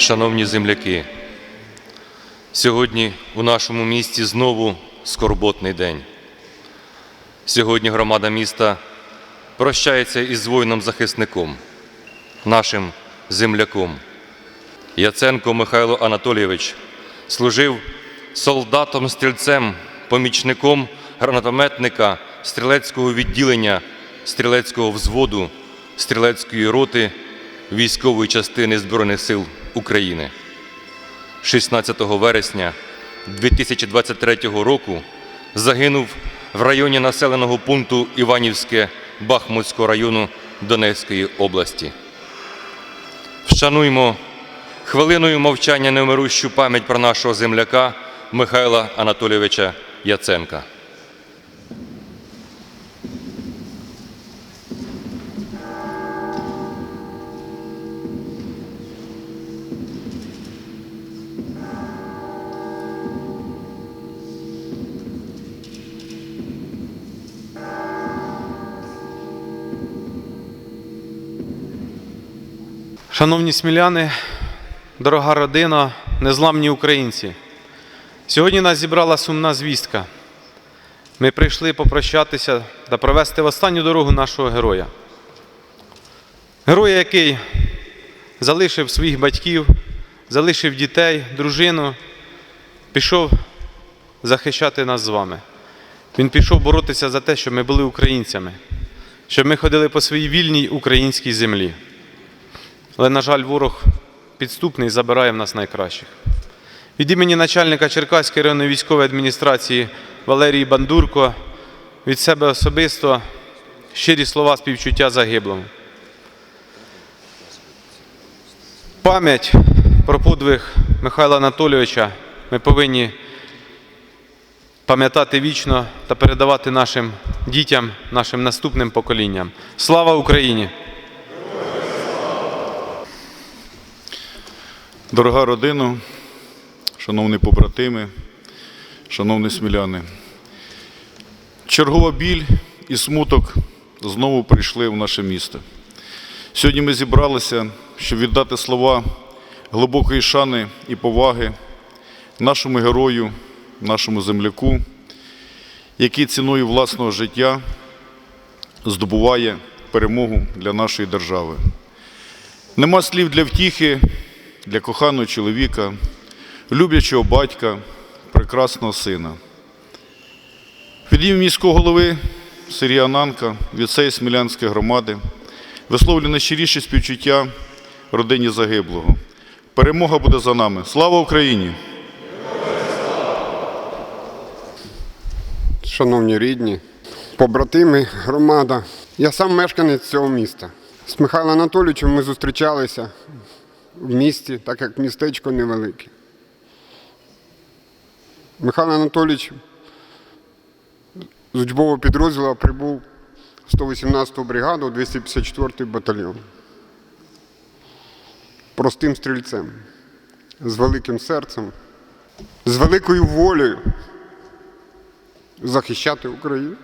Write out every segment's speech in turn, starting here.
Шановні земляки, сьогодні у нашому місті знову скорботний день. Сьогодні громада міста прощається із воїном-захисником, нашим земляком. Яценко Михайло Анатолійович служив солдатом-стрільцем, помічником гранатометника стрілецького відділення, стрілецького взводу, стрілецької роти військової частини Збройних сил України. 16 вересня 2023 року загинув в районі населеного пункту Іванівське Бахмутського району Донецької області. Вшануймо хвилиною мовчання невмирущу пам'ять про нашого земляка Михайла Анатолійовича Яценка. Шановні сміляни, дорога родина, незламні українці. Сьогодні нас зібрала сумна звістка. Ми прийшли попрощатися та провести в останню дорогу нашого героя. Героя, який залишив своїх батьків, залишив дітей, дружину, пішов захищати нас з вами. Він пішов боротися за те, щоб ми були українцями, щоб ми ходили по своїй вільній українській землі. Але, на жаль, ворог підступний забирає в нас найкращих. Від імені начальника Черкаської районної військової адміністрації Валерії Бандурко від себе особисто щирі слова співчуття загиблому. Пам'ять про подвиг Михайла Анатолійовича ми повинні пам'ятати вічно та передавати нашим дітям, нашим наступним поколінням. Слава Україні! Дорога родина, шановні побратими, шановні сміляни, чергова біль і смуток знову прийшли в наше місто. Сьогодні ми зібралися, щоб віддати слова глибокої шани і поваги нашому герою, нашому земляку, який ціною власного життя здобуває перемогу для нашої держави. Нема слів для втіхи для коханого чоловіка, люблячого батька, прекрасного сина. Від імені міського голови Сергія Ананка, від цієї Смілянської громади, висловлюю найщиріші співчуття родині загиблого. Перемога буде за нами. Слава Україні! Шановні рідні, побратими, громада. Я сам мешканець цього міста. З Михайлом Анатолійовичем ми зустрічалися в місті, так як містечко невелике. Михайло Анатолійович з учбового підрозділу прибув 118-ту бригаду, 254-й батальйон. Простим стрільцем, з великим серцем, з великою волею захищати Україну.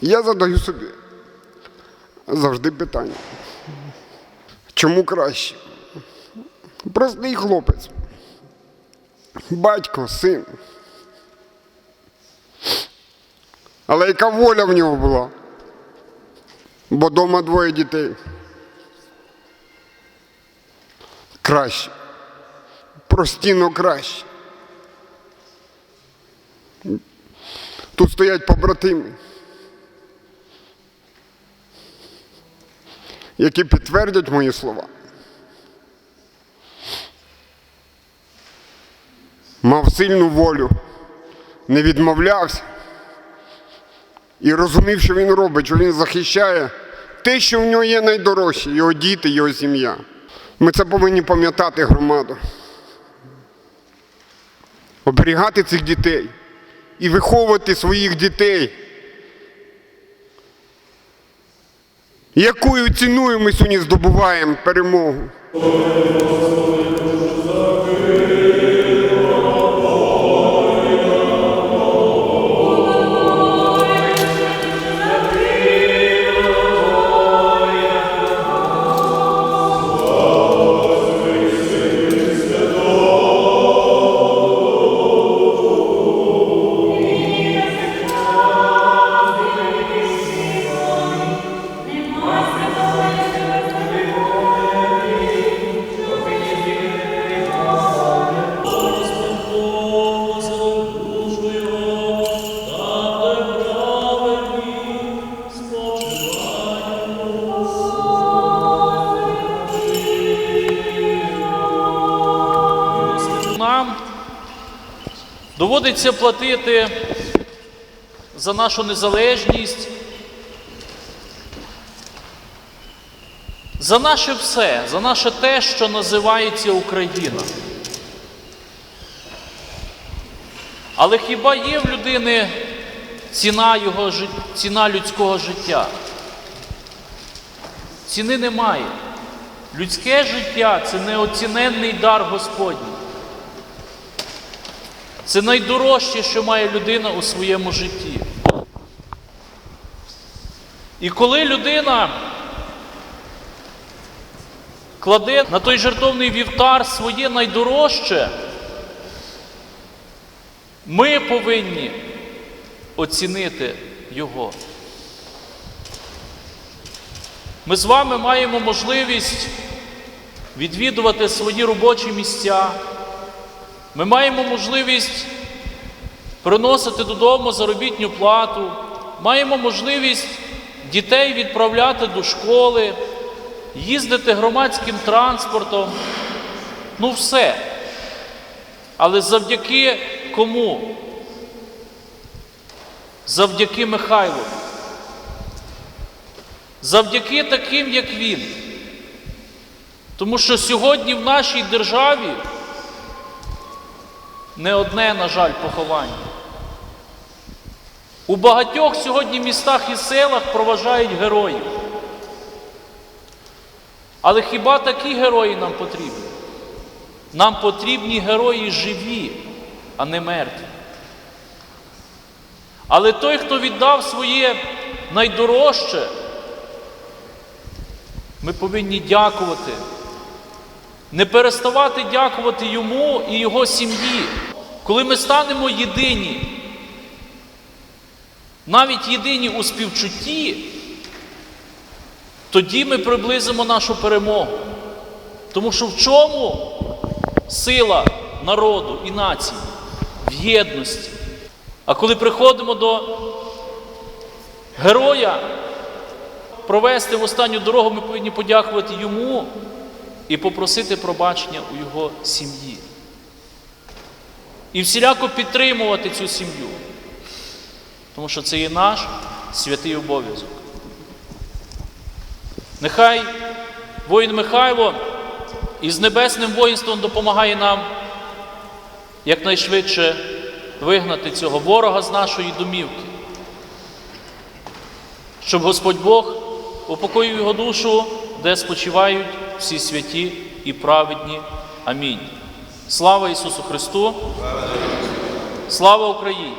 Я задаю собі завжди питання. Чому краще? Простий хлопець. Батько, син. Але яка воля в нього була? Бо вдома двоє дітей. Краще. Простіно краще. Тут стоять побратими, які підтвердять мої слова. Мав сильну волю, не відмовлявся і розумів, що він робить, що він захищає те, що в нього є найдорожче, його діти, його сім'я. Ми це повинні пам'ятати громаду. Оберігати цих дітей і виховувати своїх дітей. Якою ціною ми сьогодні здобуваємо перемогу? Доводиться платити за нашу незалежність, за наше все, за наше те, що називається Україна. Але хіба є в людини ціна, його, ціна людського життя? Ціни немає. Людське життя це неоціненний дар Господній. Це найдорожче, що має людина у своєму житті. І коли людина кладе на той жертовний вівтар своє найдорожче, ми повинні оцінити його. Ми з вами маємо можливість відвідувати свої робочі місця. Ми маємо можливість приносити додому заробітню плату, маємо можливість дітей відправляти до школи, їздити громадським транспортом. Ну все. Але завдяки кому? Завдяки Михайлу. Завдяки таким, як він. Тому що сьогодні в нашій державі не одне, на жаль, поховання. У багатьох сьогодні містах і селах проважають героїв. Але хіба такі герої нам потрібні? Нам потрібні герої живі, а не мертві. Але той, хто віддав своє найдорожче, ми повинні дякувати, не переставати дякувати йому і його сім'ї. Коли ми станемо єдині, навіть єдині у співчутті, тоді ми приблизимо нашу перемогу. Тому що в чому сила народу і нації? В єдності. А коли приходимо до героя, провести в останню дорогу, ми повинні подякувати йому і попросити пробачення у його сім'ї. І всіляко підтримувати цю сім'ю. Тому що це є наш святий обов'язок. Нехай воїн Михайло із небесним воїнством допомагає нам якнайшвидше вигнати цього ворога з нашої домівки. Щоб Господь Бог упокоїв його душу, де спочивають всі святі і праведні. Амінь. Слава Ісусу Христу! Слава Україні!